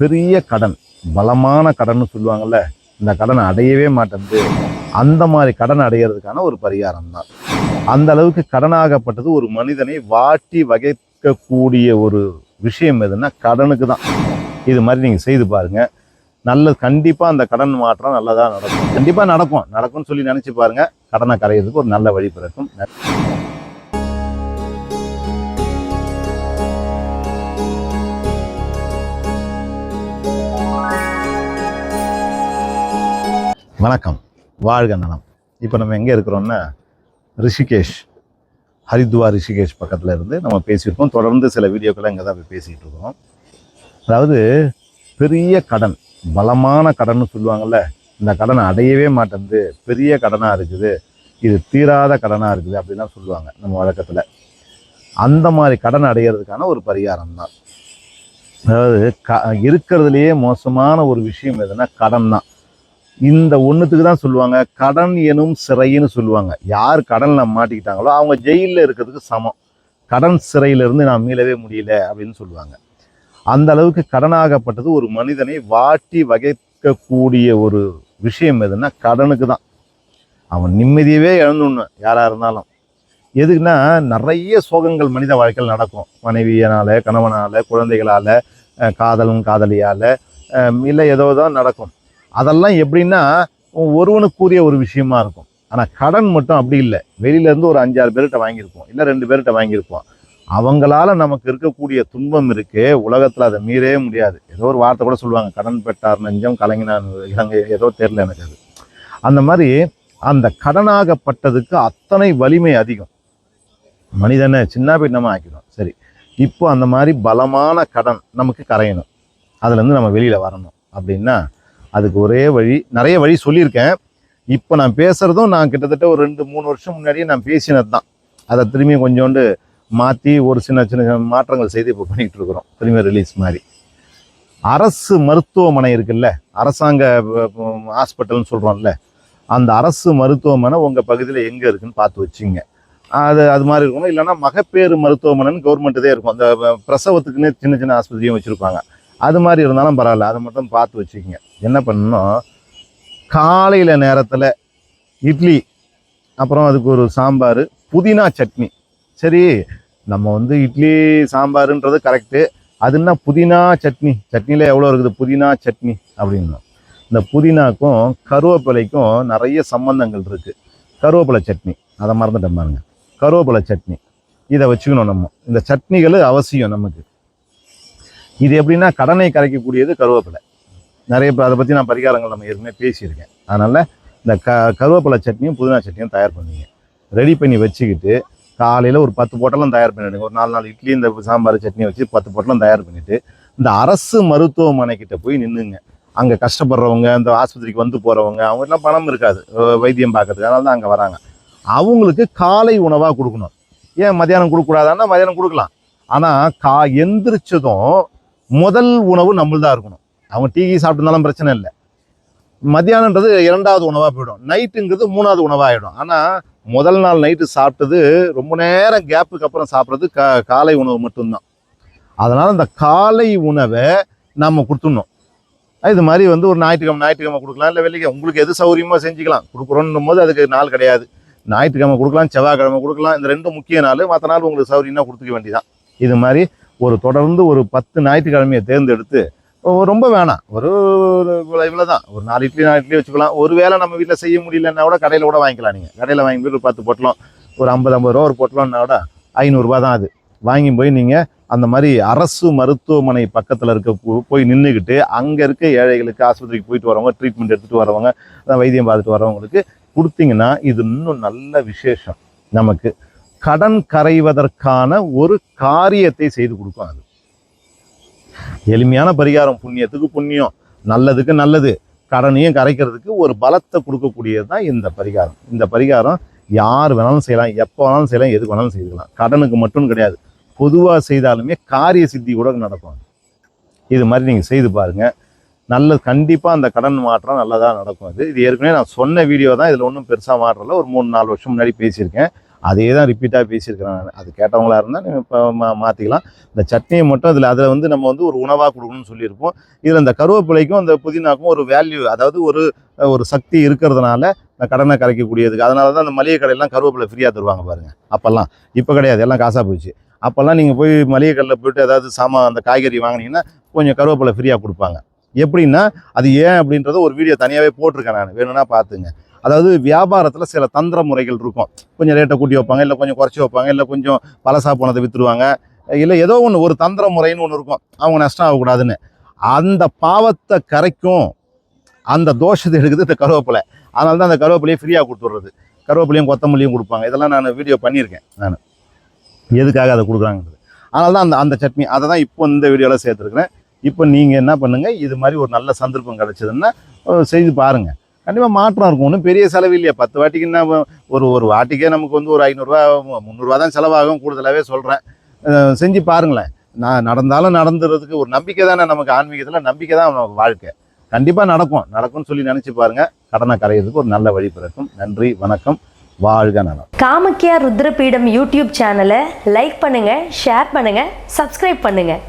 பெரிய கடன் பலமான கடன் சொல்லுவாங்கல்ல இந்த கடனை அடையவே மாட்டேங்குது அந்த மாதிரி கடன் அடையிறதுக்கான ஒரு பரிகாரம் தான் அந்த அளவுக்கு கடனாகப்பட்டது ஒரு மனிதனை வாட்டி வகைக்கக்கூடிய ஒரு விஷயம் எதுன்னா கடனுக்கு தான் இது மாதிரி நீங்கள் செய்து பாருங்க. நல்லது கண்டிப்பாக அந்த கடன் மாற்றம் நல்லதாக நடக்கும். கண்டிப்பாக நடக்கும். நடக்கும்னு சொல்லி நினச்சி பாருங்கள் கடனை கரையிறதுக்கு ஒரு நல்ல வழி பிறக்கும். வணக்கம். வாழ்க நலம். இப்போ நம்ம எங்கே இருக்கிறோம்னா ரிஷிகேஷ் ஹரித்வார் ரிஷிகேஷ் பக்கத்தில் இருந்து நம்ம பேசியிருக்கோம். தொடர்ந்து சில வீடியோக்களை இங்கே தான் போய் பேசிகிட்டு இருக்கோம். அதாவது பெரிய கடன் பலமான கடன் சொல்லுவாங்கள்ல இந்த கடனை அடையவே மாட்டேங்குது. பெரிய கடனாக இருக்குது. இது தீராத கடனாக இருக்குது அப்படிலாம் சொல்லுவாங்க நம்ம வழக்கத்தில். அந்த மாதிரி கடன் அடையிறதுக்கான ஒரு பரிகாரம் தான். அதாவது க இருக்கிறதுலையே மோசமான ஒரு விஷயம் எதுனா கடன் தான் இந்த ஒன்றுத்துக்கு தான் சொல்லுவாங்க. கடன் எனும் சிறைன்னு சொல்லுவாங்க. யார் கடனில் மாட்டிக்கிட்டாங்களோ அவங்க ஜெயிலில் இருக்கிறதுக்கு சமம். கடன் சிறையிலிருந்து நான் மீளவே முடியல அப்படின்னு சொல்லுவாங்க. அந்த அளவுக்கு கடனாகப்பட்டது ஒரு மனிதனை வாட்டி வகைக்கக்கூடிய ஒரு விஷயம் எதுன்னா கடனுக்கு தான். அவன் நிம்மதியவே இழந்துடணும் யாராக இருந்தாலும். எதுக்குன்னா நிறைய சோகங்கள் மனித வாழ்க்கையில் நடக்கும். மனைவியனால் கணவனால குழந்தைகளால் காதலும் காதலியால் இல்லை ஏதோ தான் நடக்கும். அதெல்லாம் எப்படின்னா ஒருவனுக்குரிய ஒரு விஷயமா இருக்கும். ஆனால் கடன் மட்டும் அப்படி இல்லை. வெளியிலேருந்து ஒரு அஞ்சாறு பேர்கிட்ட வாங்கியிருப்போம். இல்லை ரெண்டு பேர்கிட்ட வாங்கியிருப்போம். அவங்களால நமக்கு இருக்கக்கூடிய துன்பம் இருக்கே. உலகத்தில் அதை மீறவே முடியாது. ஏதோ ஒரு வார்த்தை கூட சொல்லுவாங்க. கடன் பெற்றார் நெஞ்சம் கலங்கினான். இலங்கை ஏதோ தெரில எனக்கு அது. அந்த மாதிரி அந்த கடனாகப்பட்டதுக்கு அத்தனை வலிமை அதிகம். மனிதனை சின்ன பின்னமாக ஆக்கிடும். சரி. இப்போ அந்த மாதிரி பலமான கடன் நமக்கு கரையணும். அதுலேருந்து நம்ம வெளியில் வரணும். அப்படின்னா அதுக்கு ஒரே வழி நிறைய வழி சொல்லியிருக்கேன். இப்போ நான் பேசுகிறதும் நான் கிட்டத்தட்ட ஒரு ரெண்டு மூணு வருஷம் முன்னாடியே நான் பேசினது தான் அதை திரும்பி கொஞ்சோண்டு மாற்றி ஒரு சின்ன சின்ன மாற்றங்கள் செய்து இப்போ பண்ணிகிட்டு இருக்கிறோம். திரும்பி ரிலீஸ் மாதிரி. அரசு மருத்துவமனை இருக்குல்ல அரசாங்க ஹாஸ்பிட்டல்னு சொல்கிறோம்ல அந்த அரசு மருத்துவமனை உங்கள் பகுதியில் எங்கே இருக்குன்னு பார்த்து வச்சுங்க. அது அது மாதிரி இருக்கணும். இல்லைன்னா மகப்பேறு மருத்துவமனைன்னு கவர்மெண்ட்டதே இருக்கும். அந்த பிரசவத்துக்குன்னே சின்ன சின்ன ஆஸ்பத்திரியும் வச்சுருப்பாங்க. அது மாதிரி இருந்தாலும் பரவாயில்ல. அதை மட்டும் பார்த்து வச்சுக்கோங்க. என்ன பண்ணணும்? காலையில் நேரத்தில் இட்லி அப்புறம் அதுக்கு ஒரு சாம்பார் புதினா சட்னி. சரி நம்ம வந்து இட்லி சாம்பாருன்றது கரெக்டு அது என்ன புதினா சட்னி? சட்னியில் எவ்வளோ இருக்குது? புதினா சட்னி அப்படின்னா இந்த புதினாக்கும் கருவேப்பிலைக்கும் நிறைய சம்பந்தங்கள் இருக்குது கருவேப்பிலை சட்னி. அதை மறந்துட்டேன் பாருங்க. கருவேப்பிலை சட்னி. இதை வச்சுக்கணும் நம்ம. இந்த சட்னிகள் அவசியம் நமக்கு. இது எப்படின்னா கடனை கரைக்கக்கூடியது கருவேப்பிலை. நிறைய பேர் அதை பற்றி நான் பரிகாரங்கள் நம்ம ஏற்கனவே பேசியிருக்கேன். அதனால் இந்த க கருவேப்பிலை சட்னியும் புதினா சட்னியும் தயார் பண்ணுவீங்க. ரெடி பண்ணி வச்சுக்கிட்டு காலையில் ஒரு பத்து பொட்டலம் தயார் பண்ணிடுங்க. ஒரு நாலு நாள் இட்லி இந்த சாம்பார் சட்னி வச்சு பத்து பொட்டலம் தயார் பண்ணிவிட்டு இந்த அரசு மருத்துவமனை கிட்ட போய் நின்றுங்க அங்கே கஷ்டப்படுறவங்க இந்த ஆஸ்பத்திரிக்கு வந்து போகிறவங்க அவங்கெல்லாம் பணம் இருக்காது. வைத்தியம் பார்க்கறதுக்கு. அதனால தான் அங்கே வராங்க. அவங்களுக்கு காலை உணவாக கொடுக்கணும். ஏன் மதியானம் கொடுக்கக்கூடாதுன்னா மதியானம் கொடுக்கலாம். ஆனால் கா எந்திரிச்சதும் முதல் உணவு நம்மள்தான் இருக்கணும். அவங்க டீ கீ சாப்பிட்டுருந்தாலும் பிரச்சனை இல்லை. மத்தியானன்றது இரண்டாவது உணவாக போயிடும். நைட்டுங்கிறது மூணாவது உணவாகிடும் ஆனால் முதல் நாள் நைட்டு சாப்பிட்டது ரொம்ப நேரம் கேப்புக்கு அப்புறம் சாப்பிட்றது கா காலை உணவு மட்டும்தான். அதனால் அந்த காலை உணவை நம்ம கொடுத்துடணும். இது மாதிரி வந்து ஒரு ஞாயிற்றுக்கிழமை ஞாயிற்றுக்கிழமை கொடுக்கலாம். இல்லை வெளியே உங்களுக்கு எது சௌகரியமாக செஞ்சுக்கலாம். கொடுக்குறோன்னும் போது அதுக்கு நாள் கிடையாது. ஞாயிற்றுக்கிழமை கொடுக்கலாம் செவ்வாய்க்கிழமை கொடுக்கலாம். இந்த ரெண்டு முக்கிய நாள் மற்ற நாள் உங்களுக்கு சௌகரியம்னா கொடுத்துக்க வேண்டியதான் இது மாதிரி ஒரு தொடர்ந்து ஒரு பத்து ஞாயிற்றுக்கிழமையை தேர்ந்தெடுத்து ரொம்ப வேணாம். ஒரு இவ்வளோ தான் ஒரு நாலு இட்லி நாலு இட்லி வச்சுக்கலாம். ஒரு வேளை நம்ம வீட்டில் செய்ய முடியலன்னா கூட கடையில் கூட வாங்கிக்கலாம் நீங்கள் கடையில் வாங்கி போய் ஒரு பத்து பொட்டலம் ஒரு ஐம்பது ஐம்பது ரூபா ஒரு பொட்டலம்னா கூட ஐநூறுரூபா தான் அது. வாங்கி போய் நீங்கள் அந்த மாதிரி அரசு மருத்துவமனை பக்கத்தில் இருக்க போய் நின்றுக்கிட்டு அங்கே இருக்க ஏழைகளுக்கு ஆஸ்பத்திரிக்கு போயிட்டு வரவங்க ட்ரீட்மெண்ட் எடுத்துகிட்டு வரவங்க வைத்தியம் பார்த்துட்டு வரவங்களுக்கு கொடுத்தீங்கன்னா இது இன்னும் நல்ல விசேஷம் நமக்கு. கடன் கரைவதற்கான ஒரு காரியத்தை செய்து கொடுக்கும் அது. எளிமையான பரிகாரம் புண்ணியத்துக்கு புண்ணியம் நல்லதுக்கு நல்லது கடனையும் கரைக்கிறதுக்கு ஒரு பலத்தை கொடுக்கக்கூடியது தான் இந்த பரிகாரம். இந்த பரிகாரம் யார் வேணாலும் செய்யலாம் எப்போ வேணாலும் செய்யலாம் எதுக்கு வேணாலும் செய்துக்கலாம். கடனுக்கு மட்டும் கிடையாது பொதுவாக செய்தாலுமே காரிய சித்தி கூட நடக்கும் இது மாதிரி நீங்கள் செய்து பாருங்கள் நல்லது கண்டிப்பாக அந்த கடன் மாற்றம் நல்லதாக நடக்கும் அது. இது ஏற்கனவே நான் சொன்ன வீடியோ தான் இதில் ஒன்றும் பெருசாக மாற்றல. ஒரு மூணு நாலு வருஷம் முன்னாடி பேசியிருக்கேன். அதே தான் ரிப்பீட்டாக பேசியிருக்கிறேன் நான் அது கேட்டவங்களா இருந்தால் நீங்கள் இப்போ மா மாற்றிக்கலாம் இந்த சட்னியை மட்டும் அதில் அதில் வந்து நம்ம வந்து ஒரு உணவாக கொடுக்கணும்னு சொல்லியிருப்போம். இதில் இந்த கருவேப்பிலைக்கும் அந்த புதினாக்கும் ஒரு வேல்யூ அதாவது ஒரு ஒரு சக்தி இருக்கிறதுனால இந்த கடனை கரைக்கக்கூடியதுக்கு. அதனால தான் அந்த மளிகை கடையெல்லாம் கருவேப்பிலை ஃப்ரீயாக தருவாங்க பாருங்கள் அப்போல்லாம். இப்போ கிடையாது. எல்லாம் காசாக போயிடுச்சு அப்போல்லாம் நீங்கள் போய் மளிகை கடையில் போயிட்டு ஏதாவது சாமான் அந்த காய்கறி வாங்கினீங்கன்னா கொஞ்சம் கருவேப்பிலை ஃப்ரீயாக கொடுப்பாங்க. எப்படின்னா அது ஏன் அப்படின்றத ஒரு வீடியோ தனியாகவே போட்டிருக்கேன் நான். வேணும்னா பார்த்துங்க. அதாவது வியாபாரத்தில் சில தந்திர முறைகள் இருக்கும். கொஞ்சம் ரேட்டை கூட்டி வைப்பாங்க இல்லை கொஞ்சம் குறைச்சி வைப்பாங்க இல்லை கொஞ்சம் பழசாக போனதை விற்றுருவாங்க இல்லை ஏதோ ஒன்று ஒரு தந்திர முறைன்னு ஒன்று இருக்கும். அவங்க நஷ்டம் ஆகக்கூடாதுன்னு. அந்த பாவத்தை கரைக்கும் அந்த தோஷத்தை எடுக்குது இந்த கருவேப்பிலை. அதனால தான் அந்த கருவேப்பிலையை ஃப்ரீயாக கொடுத்துட்றது கருவேப்பிலையும் கொத்தமல்லியும் கொடுப்பாங்க. இதெல்லாம் நான் வீடியோ பண்ணியிருக்கேன் நான். எதுக்காக அதை கொடுக்குறாங்கிறது அதனால தான் அந்த அந்த சட்னி. அதை தான் இப்போ இந்த வீடியோவில் சேர்த்துருக்குறேன். இப்போ நீங்கள் என்ன பண்ணுங்கள் இது மாதிரி ஒரு நல்ல சந்தர்ப்பம் கிடச்சிதுன்னா செய்து பாருங்கள் கண்டிப்பாக மாற்றம் இருக்கும். ஒன்றும் பெரிய செலவு இல்லையா? பத்து வாட்டிக்குன்னா ஒரு ஒரு வாட்டிக்கே நமக்கு வந்து ஒரு ஐநூறுரூவா முந்நூறுரூவா தான் செலவாகும் கூடுதலாகவே சொல்கிறேன் செஞ்சு பாருங்களேன். நான் நடந்தாலும் நடந்துறதுக்கு ஒரு நம்பிக்கை தானே நமக்கு ஆன்மீகத்தில் நம்பிக்கை தான் நமக்கு வாழ்க்கை. கண்டிப்பாக நடக்கும். நடக்கும்னு சொல்லி நினச்சி பாருங்கள் கடனை கரையிறதுக்கு ஒரு நல்ல வழி பிறக்கும். நன்றி வணக்கம். வாழ்க நலம். காமக்கியா ருத்ரபீடம் யூடியூப் சேனலை லைக் பண்ணுங்கள் ஷேர் பண்ணுங்கள் சப்ஸ்கிரைப் பண்ணுங்கள்